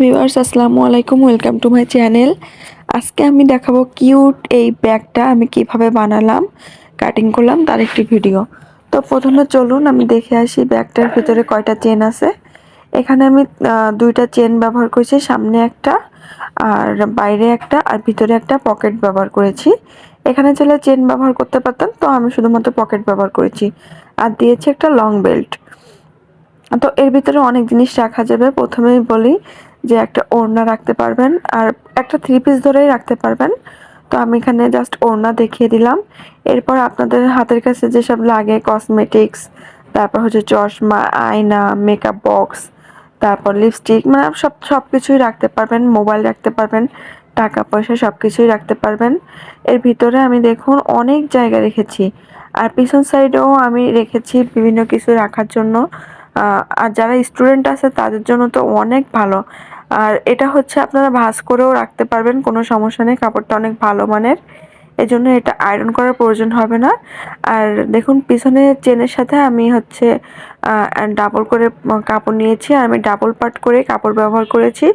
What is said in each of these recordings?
Viewers, আসসালামু আলাইকুম, welcome to my channel. আজকে আমি দেখাবো কিউট এই ব্যাগটা আমি কীভাবে বানালাম, কাটিং করলাম, তার একটি ভিডিও। তো প্রথমে চলুন, আমি দেখে আসি ব্যাগটার ভিতরে কয়টা চেন আছে। এখানে আমি দুইটা চেন ব্যবহার করেছি, সামনে একটা, আর বাইরে একটা, আর ভিতরে একটা পকেট ব্যবহার করেছি। এখানে চাইলে চেন ব্যবহার করতে পারতাম তো আমি শুধুমাত্র পকেট ব্যবহার করেছি, আর দিয়েছি একটা লং বেল্ট। তো এর ভিতরে অনেক জিনিস রাখা যাবে, প্রথমেই বলি যে একটা ওড়না রাখতে পারবেন আর একটা থ্রি পিস ধরেই রাখতে পারবেন। তো আমি এখানে জাস্ট ওড়না দেখিয়ে দিলাম। এরপর আপনাদের হাতের কাছে যেসব লাগে কসমেটিক্স তারপর হচ্ছে চশমা, আয়না মেকআপ বক্স তারপর লিপস্টিক মানে সব সব কিছুই রাখতে পারবেন মোবাইল রাখতে পারবেন, টাকা পয়সা সব কিছুই রাখতে পারবেন। এর ভিতরে আমি দেখুন অনেক জায়গা রেখেছি। আর পিছন সাইডেও আমি রেখেছি বিভিন্ন কিছু রাখার জন্য। আর যারা স্টুডেন্ট আছে, তাদের জন্য তো অনেক ভালো। আর এটা হচ্ছে আপনারা ভাঁজ করেও রাখতে পারবেন, কোনো সমস্যা নেই, কাপড়টা অনেক ভালো মানের। এই জন্য এটা আয়রন করার প্রয়োজন হবে না। আর দেখুন, পিছনে চেনের সাথে আমি হচ্ছে ডাবল করে কাপড় নিয়েছি, আর আমি ডাবল পার্ট করে কাপড় ব্যবহার করেছি।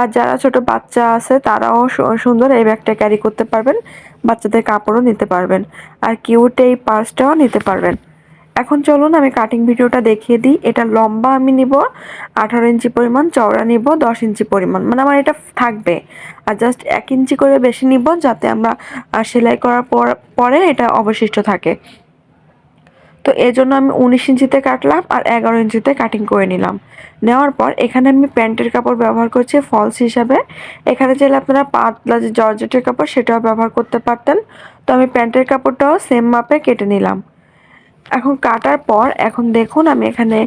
আর যারা ছোট বাচ্চা আছে, তারাও সুন্দর এই ব্যাগটা ক্যারি করতে পারবেন, বাচ্চাদের কাপড়ও নিতে পারবেন। আর কিউট এই পার্সটাও নিতে পারবেন। এখন চলুন আমি কাটিং ভিডিওটা দেখিয়ে দিই। এটা লম্বা আমি নিব, আঠারো ইঞ্চি পরিমাণ, চওড়া নিব, দশ ইঞ্চি পরিমাণ। মানে আমার এটা থাকবে। আর জাস্ট এক ইঞ্চি করে বেশি নিব যাতে আমরা সেলাই করার পর, পরে এটা অবশিষ্ট থাকে। তো এর জন্য আমি উনিশ ইঞ্চিতে কাটলাম আর এগারো ইঞ্চিতে কাটিং করে নিলাম। নেওয়ার পর এখানে আমি প্যান্টের কাপড় ব্যবহার করছি ফলস হিসাবে। এখানে চাইলে আপনারা পাতলা যে জর্জেটের কাপড় সেটাও ব্যবহার করতে পারতেন। তো আমি প্যান্টের কাপড়টাও সেম মাপে কেটে নিলাম। এখন কাটার পর, এখন দেখুন আমি এখানে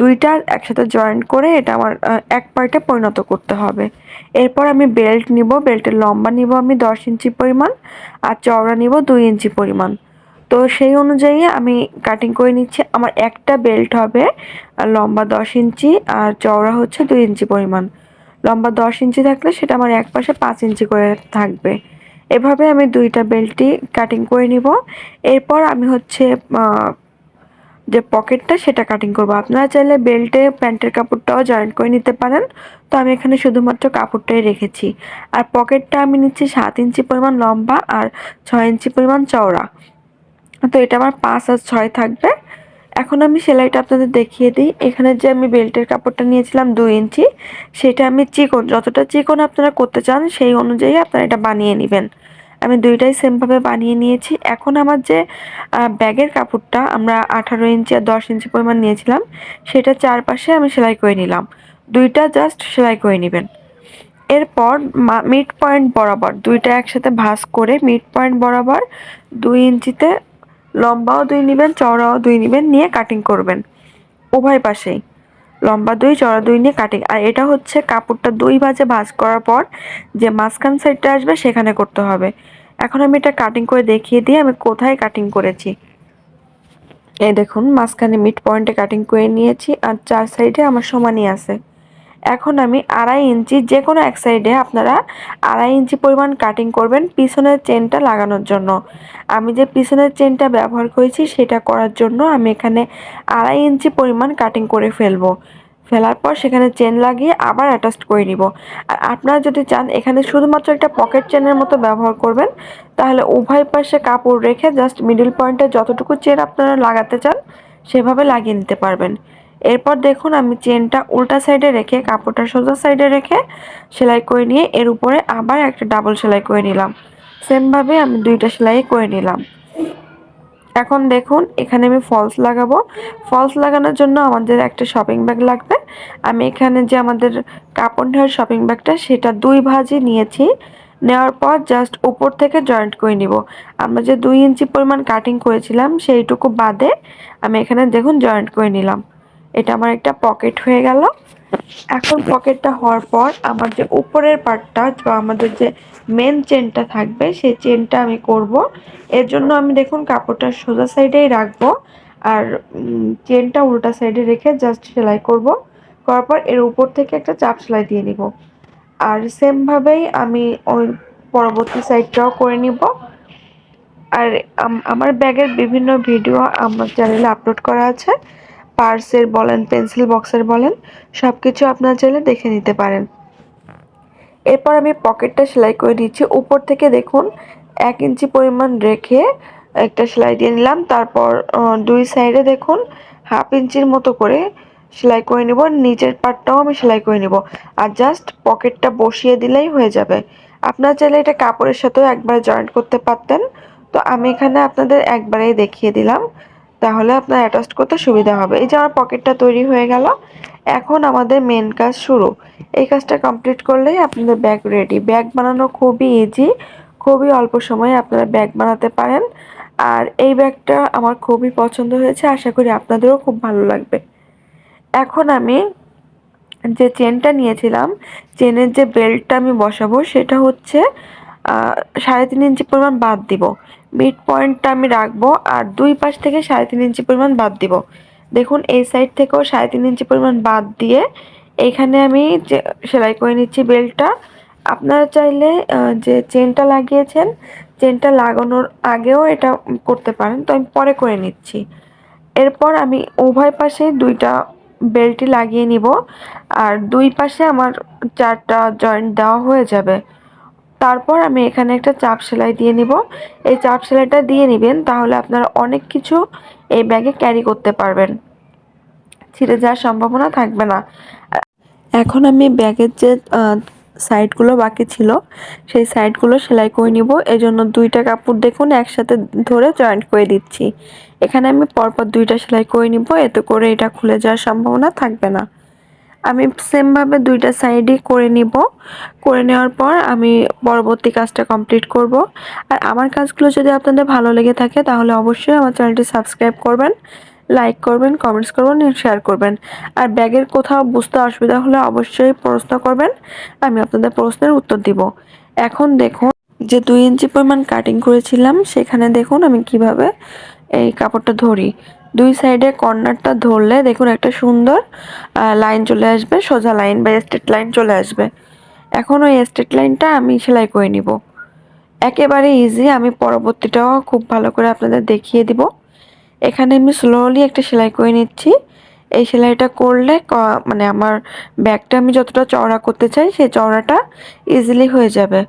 দুইটা একসাথে জয়েন্ট করে এটা আমার এক পার্টে পরিণত করতে হবে। এরপর আমি বেল্ট নিব বেল্টের লম্বা নিব আমি দশ ইঞ্চি পরিমাণ আর চওড়া নিব দুই ইঞ্চি পরিমাণ। তো সেই অনুযায়ী আমি কাটিং করে নিচ্ছি। আমার একটা বেল্ট হবে লম্বা দশ ইঞ্চি আর চওড়া হচ্ছে দুই ইঞ্চি পরিমাণ। লম্বা দশ ইঞ্চি থাকলে সেটা আমার এক পাশে পাঁচ ইঞ্চি করে থাকবে। এভাবে আমি দুইটা বেল্টই কাটিং করে নিব। এরপর আমি হচ্ছে যে পকেটটা সেটা কাটিং করব। আপনারা চাইলে বেল্টে প্যান্টের কাপড়টাও জয়েন্ট করে নিতে পারেন। তো আমি এখানে শুধুমাত্র কাপড়টাই রেখেছি। আর পকেটটা আমি নিচ্ছি সাত ইঞ্চি পরিমাণ লম্বা আর ছয় ইঞ্চি পরিমাণ চওড়া। তো এটা আমার পাঁচ আর ছয় থাকবে। এখন আমি সেলাইটা আপনাদের দেখিয়ে দিই। এখানে যে আমি বেল্টের কাপড়টা নিয়েছিলাম দুই ইঞ্চি, সেটা আমি চিকন, যতটা চিকন আপনারা করতে চান সেই অনুযায়ী আপনারা এটা বানিয়ে নেবেন। আমি দুইটাই সেমভাবে বানিয়ে নিয়েছি। এখন আমার যে ব্যাগের কাপড়টা আমরা আঠারো ইঞ্চি আর দশ ইঞ্চি পরিমাণ নিয়েছিলাম, সেটা চারপাশে আমি সেলাই করে নিলাম। দুইটা জাস্ট সেলাই করে নেবেন। এরপর মিড পয়েন্ট বরাবর, দুইটা একসাথে ভাঁজ করে মিড পয়েন্ট বরাবর দুই ইঞ্চিতে লম্বাও দুই নেবেন, চওড়াও দুই নেবেন, নিয়ে কাটিং করবেন। উভয় পাশেই। লম্বা দুই চড়া দুই নিয়ে কাটিং আর এটা হচ্ছে কাপড়টা দুই ভাজে ভাজ করার পর যে মাঝখান সাইডটা আসবে সেখানে করতে হবে। এখন আমি এটা কাটিং করে দেখিয়ে দিই আমি কোথায় কাটিং করেছি? এই দেখুন, মাঝখানে মিড পয়েন্টে কাটিং করে নিয়েছি আর চার সাইডে আমার সমানই আছে। এখন আমি আড়াই ইঞ্চি যে কোনো এক সাইডে আপনারা আড়াই ইঞ্চি পরিমাণ কাটিং করবেন পিছনের চেনটা লাগানোর জন্য। আমি যে পিছনের চেনটা ব্যবহার করেছি সেটা করার জন্য আমি এখানে আড়াই ইঞ্চি পরিমাণ কাটিং করে ফেলব। ফেলার পর সেখানে চেন লাগিয়ে আবার অ্যাটাচ করে নিব। আর আপনারা যদি চান এখানে শুধুমাত্র একটা পকেট চেনের মতো ব্যবহার করবেন, তাহলে উভয় পাশে কাপড় রেখে জাস্ট মিডিল পয়েন্টে যতটুকু চেন আপনারা লাগাতে চান, সেভাবে লাগিয়ে নিতে পারবেন। এরপর দেখুন আমি চেনটা উল্টা সাইডে রেখে, কাপড়টা সোজা সাইডে রেখে সেলাই করে নিয়ে এর উপরে আবার একটা ডাবল সেলাই করে নিলাম। সেমভাবে আমি দুইটা সেলাই করে নিলাম। এখন দেখুন, এখানে আমি ফলস লাগাবো। ফলস লাগানোর জন্য আমাদের একটা শপিং ব্যাগ লাগবে। আমি এখানে যে আমাদের কাপড় নেওয়ার শপিং ব্যাগটা সেটা দুই ভাজি নিয়েছি। নেওয়ার পর জাস্ট উপর থেকে জয়েন্ট করে নিব। আমরা যে দুই ইঞ্চি পরিমাণ কাটিং করেছিলাম, সেইটুকু বাদে আমি এখানে দেখুন জয়েন্ট করে নিলাম। এটা আমার একটা পকেট হয়ে গেল। এখন পকেটটা হওয়ার পর আমার যে উপরের পার্টটা বা আমাদের যে মেন চেনটা থাকবে, সেই চেনটা আমি করব। এর জন্য আমি দেখুন কাপড়টা সোজা সাইডেই রাখব আর চেনটা উল্টা সাইডে রেখে জাস্ট সেলাই করব। করার পর এর উপর থেকে একটা চাপ সেলাই দিয়ে নিব। আর সেমভাবেই আমি ওই পরবর্তী সাইডটাও করে নিব। আর আমার ব্যাগের বিভিন্ন ভিডিও আমার চ্যানেলে আপলোড করা আছে। পার্সের বলেন, পেন্সিল বক্সের বলেন সব কিছু আপনার চাইলে দেখে নিতে পারেন। এরপর আমি পকেটটা সেলাই করে দিচ্ছি। উপর থেকে দেখুন, এক ইঞ্চি পরিমাণ রেখে একটা সেলাই দিয়ে নিলাম। তারপর দুই সাইডে দেখুন, হাফ ইঞ্চির মতো করে সেলাই করে নিব। নিচের পাটটাও আমি সেলাই করে নিব। আর জাস্ট পকেটটা বসিয়ে দিলেই হয়ে যাবে। আপনারা চাইলে এটা কাপড়ের সাথেও একবার জয়েন্ট করতে পারতেন। তো আমি এখানে আপনাদের একবারেই দেখিয়ে দিলাম। তাহলে আপনার অ্যাটাচ করতে সুবিধা হবে। এই যে আমার পকেটটা তৈরি হয়ে গেল, এখন আমাদের মেন কাজ শুরু। এই কাজটা কমপ্লিট করলেই আপনাদের ব্যাগ রেডি ব্যাগ বানানো খুবই ইজি খুবই অল্প সময়ে আপনারা ব্যাগ বানাতে পারেন। আর এই ব্যাগটা আমার খুবই পছন্দ হয়েছে, আশা করি আপনাদেরও খুব ভালো লাগবে। এখন আমি যে চেনটা নিয়েছিলাম চেনের যে বেল্টটা আমি বসাবো, সেটা হচ্ছে সাড়ে তিন ইঞ্চি পরিমাণ বাদ দিব। মিড পয়েন্টটা আমি রাখব আর দুই পাশ থেকে সাড়ে তিন ইঞ্চি পরিমাণ বাদ দিব। দেখুন, এই সাইড থেকেও সাড়ে তিন ইঞ্চি পরিমাণ বাদ দিয়ে এইখানে আমি যে সেলাই করে নিচ্ছি বেল্টটা আপনারা চাইলে যে চেনটা লাগিয়েছেন, চেনটা লাগানোর আগেও এটা করতে পারেন। তো আমি পরে করে নিচ্ছি। এরপর আমি উভয় পাশে দুইটা বেল্টটি লাগিয়ে নিব। আর দুই পাশে আমার চারটা জয়েন্ট দেওয়া হয়ে যাবে। তারপর আমি এখানে একটা চাপ সেলাই দিয়ে নিব। এই চাপ সেলাইটা দিয়ে নেবেন, তাহলে আপনারা অনেক কিছু এই ব্যাগে ক্যারি করতে পারবেন। ছিঁড়ে যাওয়ার সম্ভাবনা থাকবে না। এখন আমি ব্যাগের যে সাইডগুলো বাকি ছিল, সেই সাইডগুলো সেলাই করে নিব। এজন্য দুইটা কাপড় দেখুন, একসাথে ধরে জয়েন্ট করে দিচ্ছি। এখানে আমি পরপর দুইটা সেলাই করে নিব, এতে করে এটা খুলে যাওয়ার সম্ভাবনা থাকবে না। আমি সেমভাবে দুইটা সাইডই করে নিব। করে নেওয়ার পর আমি পরবর্তী কাজটা কমপ্লিট করব। আর আমার কাজগুলো যদি আপনাদের ভালো লেগে থাকে, তাহলে অবশ্যই আমার চ্যানেলটি সাবস্ক্রাইব করবেন লাইক করবেন কমেন্টস করবেন শেয়ার করবেন। আর ব্যাগের কোথাও বুঝতে অসুবিধা হলে অবশ্যই প্রশ্ন করবেন, আমি আপনাদের প্রশ্নের উত্তর দিব। এখন দেখুন, যে দুই ইঞ্চি পরিমাণ কাটিং করেছিলাম, সেখানে দেখুন আমি কীভাবে এই কাপড়টা ধরি। দুই সাইডে কর্নারটা ধরলে দেখুন একটা সুন্দর লাইন চলে আসবে, সোজা লাইন বা স্ট্রেট লাইন চলে আসবে। এখন ওই স্ট্রেট লাইনটা আমি সেলাই করে নিব। একেবারে ইজি আমি পরবর্তীটাও খুব ভালো করে আপনাদের দেখিয়ে দিব। এখানে আমি স্লোলি একটা সেলাই করে নিচ্ছি। এই সেলাইটা করলে মানে আমার ব্যাগটা আমি যতটা চওড়া করতে চাই, সেই চওড়াটা ইজিলি হয়ে যাবে।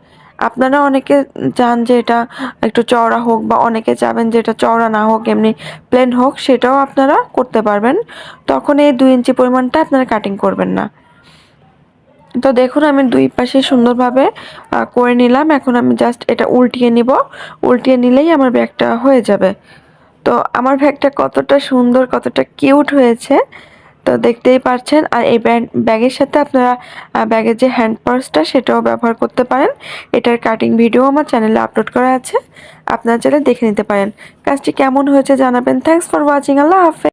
আপনারা অনেকে চান যে এটা একটু চওড়া হোক বা অনেকে চাবেন যে এটা চওড়া না হোক, এমনি প্লেন হোক, সেটাও আপনারা করতে পারবেন। তখন এই দুই ইঞ্চি পরিমাণটা আপনারা কাটিং করবেন না। তো দেখুন, আমি দুই পাশে সুন্দরভাবে করে নিলাম। এখন আমি জাস্ট এটা উল্টিয়ে নিব। উল্টিয়ে নিলেই আমার ব্যাগটা হয়ে যাবে। তো আমার ব্যাগটা কতটা সুন্দর, কতটা কিউট হয়েছে। তো দেখতেই পারছেন। আর এই ব্যাগের সাথে আপনারা ব্যাগের যে হ্যান্ড পার্সটা সেটাও ব্যবহার করতে পারেন। এটার কাটিং ভিডিও আমার চ্যানেলে আপলোড করা আছে। আপনারা চাইলে দেখে নিতে পারেন। কাজটি কেমন হয়েছে জানাবেন। থ্যাংকস ফর ওয়াচিং আল্লাহ হাফেজ।